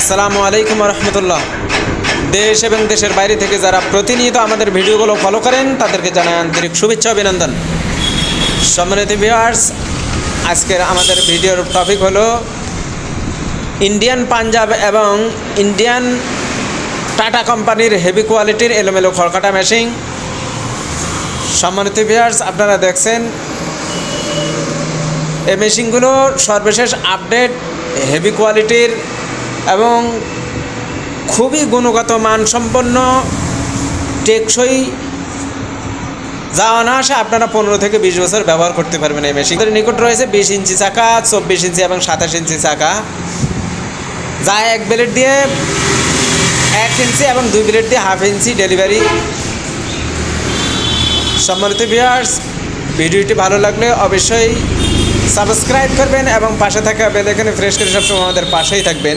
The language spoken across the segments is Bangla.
আসসালামু আলাইকুম রহমতুল্লাহ। দেশ এবং দেশের বাইরে থেকে যারা প্রতিনিয়ত আমাদের ভিডিওগুলো ফলো করেন, তাদেরকে জানাই আন্তরিক শুভেচ্ছা অভিনন্দন। সম্মানিত ভিউয়ার্স আজকের আমাদের ভিডিওর টপিক হলো ইন্ডিয়ান পাঞ্জাব এবং ইন্ডিয়ান টাটা কোম্পানির হেভি কোয়ালিটির এলোমেলো খড়কাটা মেশিন সম্মানিত ভিউয়ার্স আপনারা দেখছেন, এই মেশিনগুলো সর্বশেষ আপডেট হেভি কোয়ালিটির এবং খুবই গুণগত মানসম্পন্ন, টেকসই যা অনায়াসে আপনারা পনেরো থেকে বিশ বছর ব্যবহার করতে পারবেন এই মেশিন নিকট রয়েছে বিশ ইঞ্চি চাকা, চব্বিশ ইঞ্চি এবং সাতাশ ইঞ্চি চাকা। যা এক ব্লেড দিয়ে এক ইঞ্চি এবং দুই ব্লেড দিয়ে হাফ ইঞ্চি ডেলিভারি সম্মানিত ভিউয়ার্স ভিডিওটি ভালো লাগলে অবশ্যই সাবস্ক্রাইব করবেন এবং পাশে থাকা বেলেখানে ফ্রেশ করে সবসময় আমাদের পাশেই থাকবেন।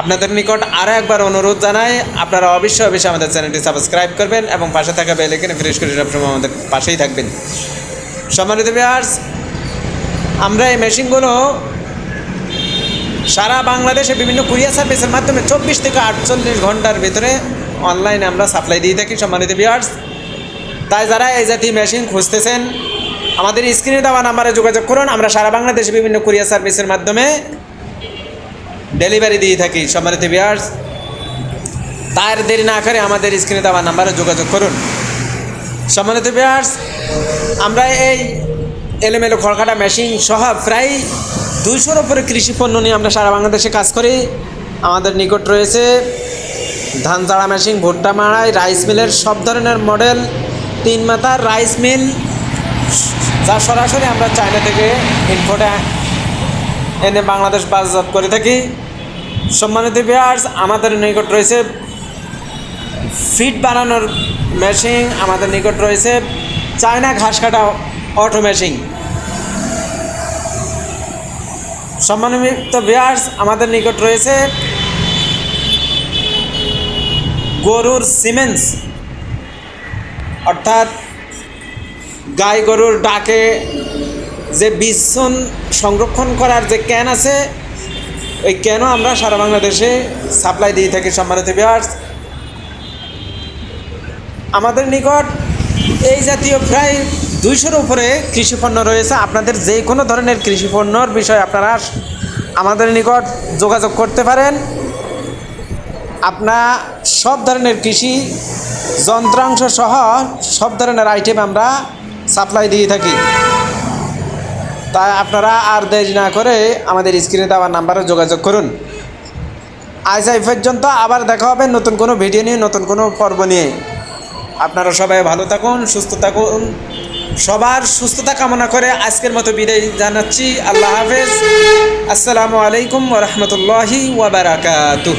আপনাদের নিকট আরও একবার অনুরোধ জানাই, আপনারা অবশ্যই অবশ্যই আমাদের চ্যানেলটি সাবস্ক্রাইব করবেন এবং পাশে থাকা বেলেখানে ফ্রেশ করে সবসময় আমাদের পাশেই থাকবেন। সম্মানিত ভিউয়ার্স আমরা এই মেশিনগুলো সারা বাংলাদেশে বিভিন্ন কুরিয়ার সার্ভিসের মাধ্যমে চব্বিশ থেকে আটচল্লিশ ঘণ্টার ভিতরে অনলাইনে আমরা সাপ্লাই দিয়ে থাকি, সম্মানিত ভিউয়ার্স তাই যারা এই জাতীয় মেশিন খুঁজতেছেন, আমাদের স্ক্রিনে দেওয়া নাম্বারে যোগাযোগ করুন। আমরা সারা বাংলাদেশে বিভিন্ন কুরিয়ার সার্ভিসের মাধ্যমে ডেলিভারি দিয়ে থাকি। সম্মানিত বিয়ার্স তার দেরি না করে আমাদের স্ক্রিনে দেওয়া নাম্বারে যোগাযোগ করুন। সম্মানিত বিয়ার্স আমরা এই এলোমেলো খড়কাটা মেশিন সহ প্রায় দুইশোর উপরে কৃষি পণ্য নিয়ে আমরা সারা বাংলাদেশে কাজ করি। আমাদের নিকট রয়েছে ধান চাড়া মেশিন ভুট্টা মাড়াই রাইস মিলের সব ধরনের মডেল তিন মাথার রাইস মিল যা সরাসরি আমরা চায়না থেকে ইনপোর্টে এনে বাংলাদেশ বাজারজাত করে থাকি। সম্মানিত বিয়ার্স আমাদের নিকট রয়েছে ফিট বানানোর মেশিন আমাদের নিকট রয়েছে চায়না ঘাস কাটা অটো মেশিন সম্মানিত বিয়ার্স আমাদের নিকট রয়েছে গরুর সিমেন্টস অর্থাৎ গাই গরুর ডাকে যে বিশ্বন সংরক্ষণ করার যে ক্যান আছে, ওই ক্যানও আমরা সারা বাংলাদেশে সাপ্লাই দিয়ে থাকি সম্মানিত বিহার্স আমাদের নিকট এই জাতীয় প্রায় দুইশোর উপরে কৃষিপণ্য রয়েছে। আপনাদের যে কোনো ধরনের কৃষিপণ্যর বিষয়ে আপনারা আমাদের নিকট যোগাযোগ করতে পারেন। আপনার সব ধরনের কৃষি যন্ত্রাংশ সহ সব ধরনের আইটেম আমরা সাপ্লাই দিয়ে থাকি। তাই আপনারা আর দেরি না করে আমাদের স্ক্রিনে দেওয়া নাম্বারে যোগাযোগ করুন। আজ এই পর্যন্ত আবার দেখা হবে নতুন কোনো ভিডিও নিয়ে, নতুন কোনো পর্ব নিয়ে। আপনারা সবাই ভালো থাকুন, সুস্থ থাকুন। সবার সুস্থতা কামনা করে আজকের মতো বিদায় জানাচ্ছি। আল্লাহ হাফেজ। আসসালামু আলাইকুম ওরহমতুল্লাহি ওয়াবারাকাতুহ